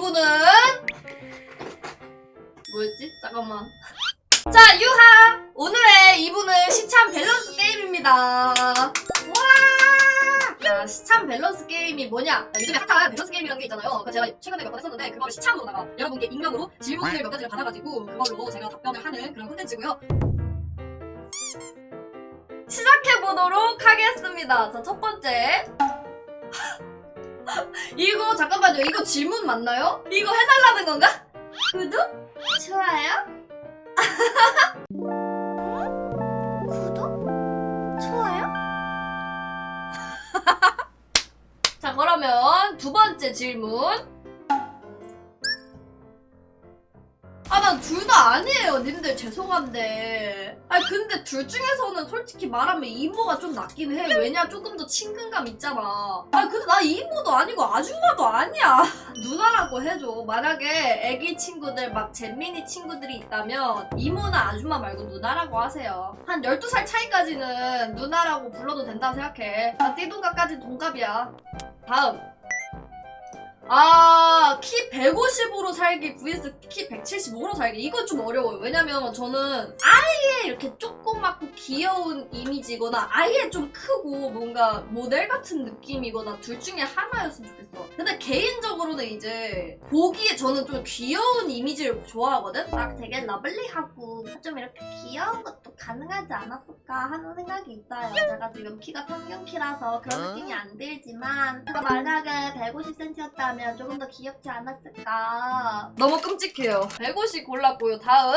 이분은 뭐였지? 잠깐만. 자, 유하! 오늘의 이분은 시참 밸런스 게임입니다. 와! 자, 시참 밸런스 게임이 뭐냐? 자, 요즘에 핫한 밸런스 게임이라는 게 있잖아요. 그 제가 최근에 몇 번 했었는데, 그거를 시참으로다가 여러분께 익명으로 질문을 몇 가지를 받아가지고, 그걸로 제가 답변을 하는 그런 콘텐츠고요. 시작해보도록 하겠습니다. 자, 첫 번째. 이거, 잠깐만요. 이거 질문 맞나요? 이거 해달라는 건가? 구독? 좋아요? 구독? 좋아요? 자, 그러면 두 번째 질문. 아, 난둘다 아니에요, 님들. 죄송한데. 아니, 근데 둘 중에서는 솔직히 말하면 이모가 좀 낫긴 해. 왜냐, 조금 더 친근감 있잖아. 아니, 근데 나 이모도 아니고 아줌마도 아니야. 누나라고 해줘. 만약에 애기 친구들, 막 잼민이 친구들이 있다면 이모나 아줌마 말고 누나라고 하세요. 한 12살 차이까지는 누나라고 불러도 된다고 생각해. 나 띠동갑까지 동갑이야. 다음. 아, 키 150으로 살기 vs 키 175로 살기. 이건 좀 어려워요. 왜냐면 저는 아예 이렇게 조그맣고 귀여운 이미지거나 아예 좀 크고 뭔가 모델 같은 느낌이거나 둘 중에 하나였으면 좋겠어. 근데 개인적으로는 이제 보기에 저는 좀 귀여운 이미지를 좋아하거든? 막 되게 러블리하고 좀 이렇게 귀여운 것도 가능하지 않았을까 하는 생각이 있어요. 제가 지금 키가 평균 키라서 그런 느낌이 안 들지만 제가 만약에 150cm였다면 조금 더 귀엽지 않았을까. 너무 끔찍해요. 150 골랐고요. 다음.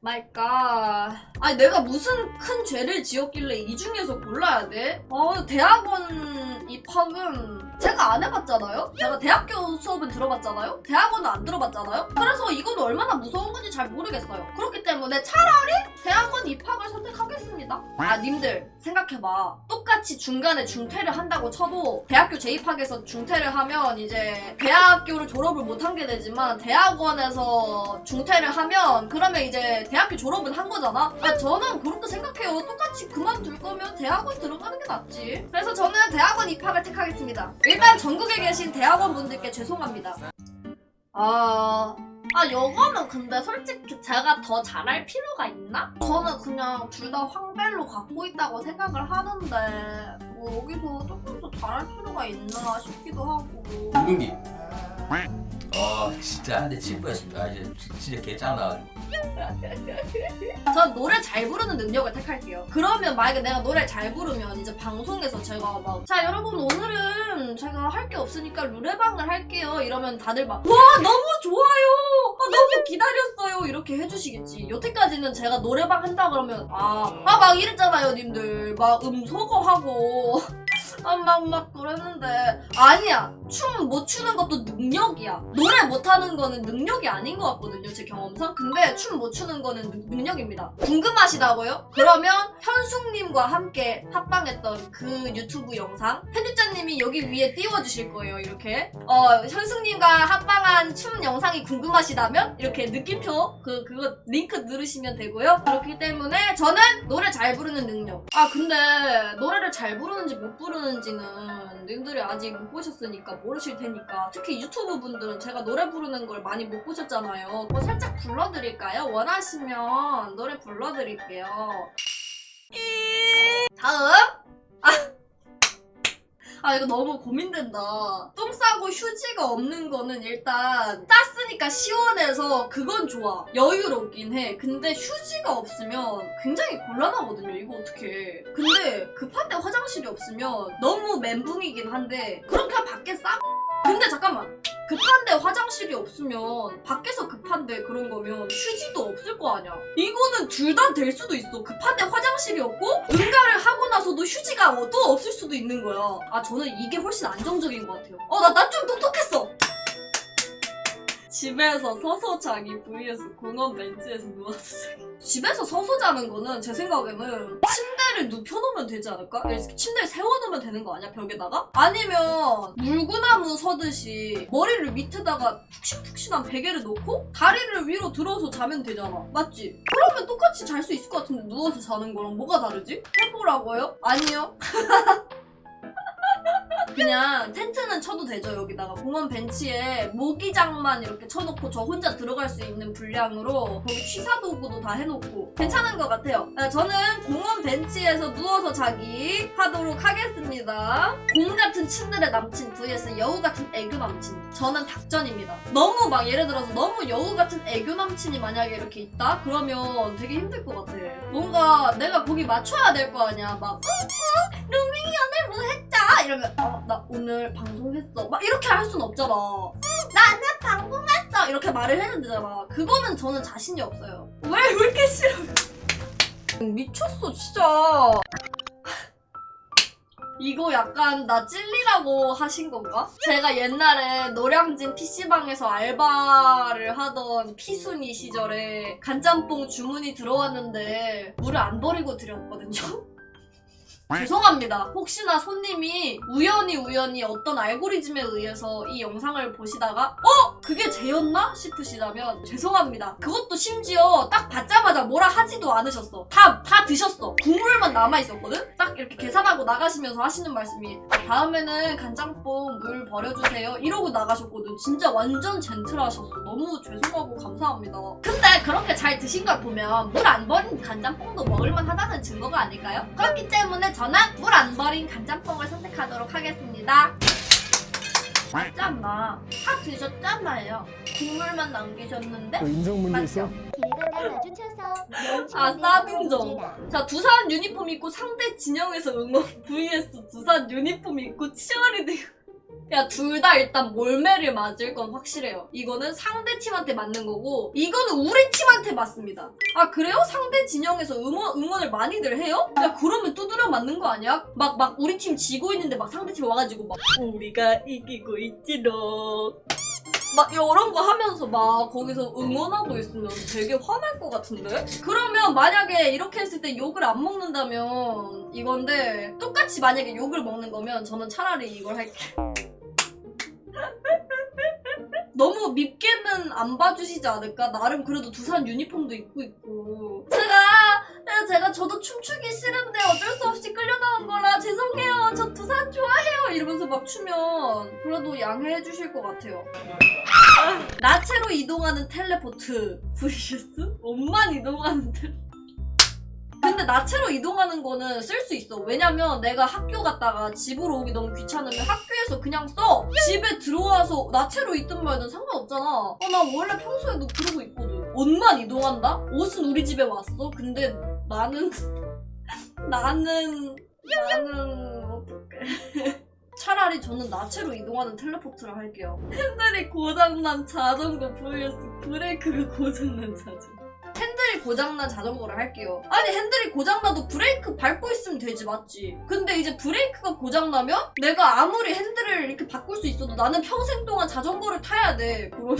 말까. 아니, 내가 무슨 큰 죄를 지었길래 이 중에서 골라야 돼? 어, 대학원 입학은 제가 안 해봤잖아요? 제가 대학교 수업은 들어봤잖아요? 대학원은 안 들어봤잖아요? 그래서 이건 얼마나 무서운 건지 잘 모르겠어요. 그렇기 때문에 차라리 대학원 입학을 선택하겠습니다. 아, 님들, 생각해봐. 똑 같이 중간에 중퇴를 한다고 쳐도 대학교 재입학에서 중퇴를 하면 이제 대학교를 졸업을 못 한 게 되지만 대학원에서 중퇴를 하면 그러면 이제 대학교 졸업은 한 거잖아? 아, 저는 그렇게 생각해요. 똑같이 그만둘 거면 대학원 들어가는 게 낫지. 그래서 저는 대학원 입학을 택하겠습니다. 일단 전국에 계신 대학원 분들께 죄송합니다. 아... 아, 이거는 근데 솔직히 제가 더 잘할 필요가 있나? 저는 그냥 둘 다 황벨로 갖고 있다고 생각을 하는데, 뭐, 여기서 조금 더 잘할 필요가 있나 싶기도 하고. 김근기. 어 진짜 내 친구였습니다. 아, 이제 진짜 개짱나. 전 노래 잘 부르는 능력을 택할게요. 그러면 만약에 내가 노래 잘 부르면 이제 방송에서 제가 막, 자, 여러분, 오늘은 제가 할 게 없으니까 노래방을 할게요. 이러면 다들 막, 와, 너무 좋아요! 아, 너무 기다렸어요! 이렇게 해주시겠지. 여태까지는 제가 노래방 한다 그러면, 아, 아, 막 이랬잖아요, 님들. 막 음소거하고. 아, 막, 막 그랬는데. 아니야. 춤 못 추는 것도 능력이야. 노래 못하는 거는 능력이 아닌 것 같거든요, 제 경험상. 근데 춤 못 추는 거는 능- 능력입니다. 궁금하시다고요? 그러면 현숙님과 함께 합방했던 그 유튜브 영상 편집자님이 여기 위에 띄워주실 거예요, 이렇게. 어, 현숙님과 합방한 춤 영상이 궁금하시다면 이렇게 느낌표 그 그거 링크 누르시면 되고요. 그렇기 때문에 저는 노래 잘 부르는 능력. 아 근데 노래를 잘 부르는지 못 부르는지는 님들이 아직 못 보셨으니까 모르실 테니까 특히 유튜브 분들은 제가 노래 부르는 걸 많이 못 보셨잖아요. 뭐 살짝 불러드릴까요? 원하시면 노래 불러드릴게요. 다음 아 이거 너무 고민된다. 똥 싸고 휴지가 없는 거는 일단 쌌으니까 시원해서 그건 좋아. 여유롭긴 해. 근데 휴지가 없으면 굉장히 곤란하거든요. 이거 어떻게? 근데 급한데 화장실이 없으면 너무 멘붕이긴 한데 그렇게 밖에 싸. 근데 잠깐만. 급한데 화장실이 없으면 밖에서 급한데 그런 거면 휴지도 없을 거 아니야. 이거는 둘 다 될 수도 있어. 급한데 화장실이 없고 응가를 하고 나서도 휴지가 또 없을 수도 있는 거야. 아 저는 이게 훨씬 안정적인 것 같아요. 어나나좀 똑똑했어. 집에서 서서 자기 vs 공원 벤치에서 누워서 자기. 집에서 서서 자는 거는 제 생각에는 침 대를 눕혀놓으면 되지 않을까? 이렇게 침대를 세워놓으면 되는 거 아니야 벽에다가? 아니면 물구나무 서듯이 머리를 밑에다가 푹신푹신한 베개를 놓고 다리를 위로 들어서 자면 되잖아 맞지? 그러면 똑같이 잘 수 있을 것 같은데 누워서 자는 거랑 뭐가 다르지? 해보라고요? 아니요 그냥 텐트는 쳐도 되죠 여기다가. 공원 벤치에 모기장만 이렇게 쳐놓고 저 혼자 들어갈 수 있는 분량으로 거기 취사 도구도 다 해놓고 괜찮은 것 같아요. 아, 저는 공원 벤치에서 누워서 자기 하도록 하겠습니다. 곰 같은 츤들의 남친 vs 여우 같은 애교 남친. 저는 닭전입니다. 너무 막 예를 들어서 너무 여우 같은 애교 남친이 만약에 이렇게 있다? 그러면 되게 힘들 것 같아. 뭔가 내가 거기 맞춰야 될 거 아니야. 막 루밍이 오늘 뭐 했자 이러면 어, 나 오늘 방송했어. 막 이렇게 할순 없잖아. 응 나는 방송했어! 이렇게 말을 해야 되잖아. 그거는 저는 자신이 없어요. 왜 왜 이렇게 싫어? 미쳤어 진짜. 이거 약간 나 찔리라고 하신 건가? 제가 옛날에 노량진 PC방에서 알바를 하던 피순이 시절에 간짬뽕 주문이 들어왔는데 물을 안 버리고 드렸거든요. 죄송합니다. 혹시나 손님이 우연히 우연히 어떤 알고리즘에 의해서 이 영상을 보시다가 어? 그게 쟤였나? 싶으시다면 죄송합니다. 그것도 심지어 딱 받자마자 뭐라 하지도 않으셨어. 다, 다 드셨어. 국물만 남아있었거든? 딱 이렇게 계산하고 나가시면서 하시는 말씀이 다음에는 간장뽕 물 버려주세요. 이러고 나가셨거든. 진짜 완전 젠틀하셨어. 너무 죄송하고 감사합니다. 근데 그렇게 잘 드신 걸 보면 물 안 버린 간장뽕도 먹을만 하다는 증거가 아닐까요? 그렇기 때문에 저는 물 안 버린 간장뽕을 선택하도록 하겠습니다. 짠나. 다 드셨잖아요. 국물만 남기셨는데? 뭐 인성 문제 있어? 맞죠? 길가다 마주쳐서 아, 싸빙정. 자, 두산 유니폼 입고 상대 진영에서 응원 vs 두산 유니폼 입고 치어리딩. 야, 둘 다 일단 몰매를 맞을 건 확실해요. 이거는 상대 팀한테 맞는 거고, 이거는 우리 팀한테 맞습니다. 아, 그래요? 상대 진영에서 응원, 응원을 많이들 해요? 야, 그러면 두드려 맞는 거 아니야? 막, 막, 우리 팀 지고 있는데 막 상대 팀 와가지고 막, 우리가 이기고 있지롱. 막 이런 거 하면서 막 거기서 응원하고 있으면 되게 화날 것 같은데? 그러면 만약에 이렇게 했을 때 욕을 안 먹는다면 이건데 똑같이 만약에 욕을 먹는 거면 저는 차라리 이걸 할게요. 너무 밉게는 안 봐주시지 않을까? 나름 그래도 두산 유니폼도 입고 있고 제가 제가 저도 춤추기 싫은데 어쩔 수 없이 끌려나온 거라 죄송해요 저 두산 좋아해요 이러면서 막 추면 그래도 양해해 주실 것 같아요 나체로 이동하는 텔레포트 vs 옷만 이동하는 텔레포트 근데 나체로 이동하는 거는 쓸 수 있어. 왜냐면 내가 학교 갔다가 집으로 오기 너무 귀찮으면 학교에서 그냥 써. 집에 들어와서 나체로 있든 말든 상관없잖아. 어, 나 원래 평소에도 그러고 있거든. 옷만 이동한다? 옷은 우리 집에 왔어. 근데 나는 나는 나는 어떡해. 차라리 저는 나체로 이동하는 텔레포트를 할게요. 핸들이 고장난 자전거 vs 브레이크가 고장난 자전거. 핸들이 고장난 자전거를 할게요. 아니 핸들이 고장나도 브레이크 밟고 있으면 되지 맞지? 근데 이제 브레이크가 고장나면 내가 아무리 핸들을 이렇게 바꿀 수 있어도 나는 평생 동안 자전거를 타야 돼. 그러면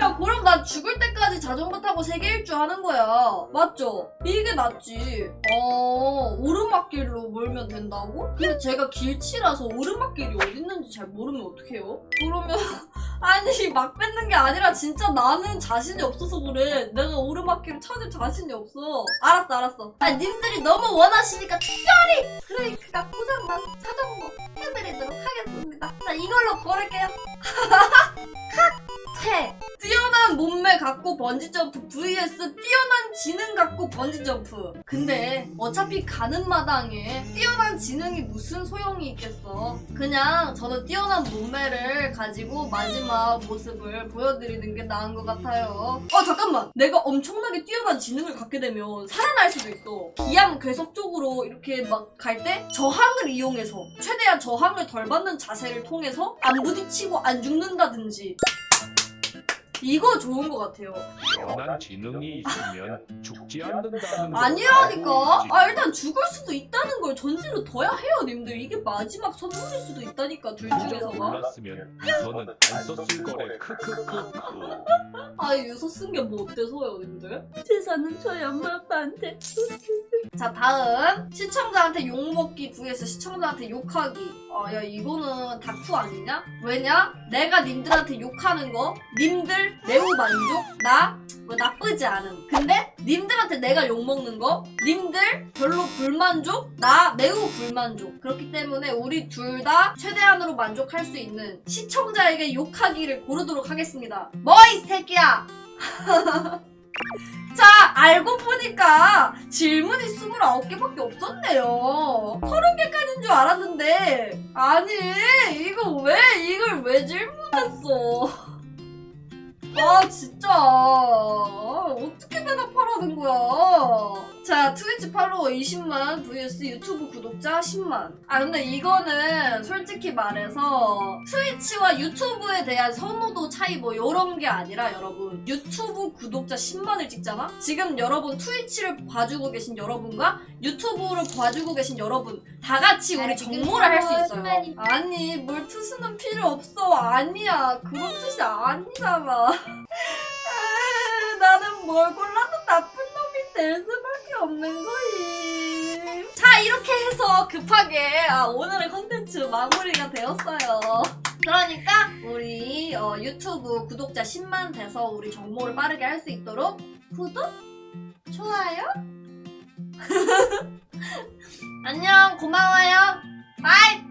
야 그럼 나 죽을 때까지 자전거 타고 세계 일주 하는 거야. 맞죠? 이게 낫지. 어 오르막길로 몰면 된다고? 근데 제가 길치라서 오르막길이 어딨는지 잘 모르면 어떡해요? 그러면 아니 막 뺏는 게 아니라 진짜 나는 자신이 없어서 그래 내가 오르막길을 찾을 자신이 없어 알았어 알았어 아 님들이 너무 원하시니까 특별히 브레이크가 고장난 자전거 해드리도록 하겠습니다 자 이걸로 걸을게요 번지점프 vs 뛰어난 지능 갖고 번지점프. 근데 어차피 가는 마당에 뛰어난 지능이 무슨 소용이 있겠어? 그냥 저는 뛰어난 몸매를 가지고 마지막 모습을 보여드리는 게 나은 것 같아요. 어 잠깐만! 내가 엄청나게 뛰어난 지능을 갖게 되면 살아날 수도 있어. 기암 괴석 쪽으로 이렇게 막 갈 때 저항을 이용해서 최대한 저항을 덜 받는 자세를 통해서 안 부딪히고 안 죽는다든지 이거 좋은 것 같아요 뛰어난 지능이 있으면 죽지 않는다는 거 아니라니까. 알고 아 일단 죽을 수도 있다는 걸 전제로 둬야 해요, 님들. 이게 마지막 선물일 수도 있다니까 둘. 중에서가. 몰랐으면 유서는 안 썼을 거래 크크크크 아 유서 쓴 게 뭐 어때서요, 님들? 제사는 저희 엄마 아빠한테. 자 다음 시청자한테 욕 먹기 vs 시청자한테 욕하기. 아, 야, 이거는 다쿠 아니냐? 왜냐? 내가 님들한테 욕하는 거, 님들 매우 만족, 나 뭐 나쁘지 않음. 근데 님들한테 내가 욕먹는 거, 님들 별로 불만족, 나 매우 불만족. 그렇기 때문에 우리 둘 다 최대한으로 만족할 수 있는 시청자에게 욕하기를 고르도록 하겠습니다. 뭐 이 새끼야! 자, 알고 보니까 질문이 29개밖에 없었네요. 30개까지인 줄 알았는데. 아니, 이거 왜, 이걸 왜 질문했어? 아, 진짜. 아, 어떻게 대답하라는 거야? 자, 트위치 팔로워 20만 vs 유튜브 구독자 10만. 아, 근데 이거는 솔직히 말해서 트위치와 유튜브에 대한 선호도 차이 뭐 이런 게 아니라 여러분 유튜브 구독자 10만을 찍잖아? 지금 여러분 트위치를 봐주고 계신 여러분과 유튜브를 봐주고 계신 여러분 다 같이 우리 정모를 할 수 있어요. 10만이 아니 뭘 투수는 필요 없어 아니야 그런 뜻이 아니잖아. 아, 나는 뭘 골라도 나쁜 놈이 될 수밖에 없는 거임. 자 이렇게 해서 급하게 아, 오늘의 컨텐츠 마무리가 되었어요. 그러니까 우리 어, 유튜브 구독자 10만 돼서 우리 정모를 빠르게 할 수 있도록 구독, 좋아요. 안녕 고마워요. 바이.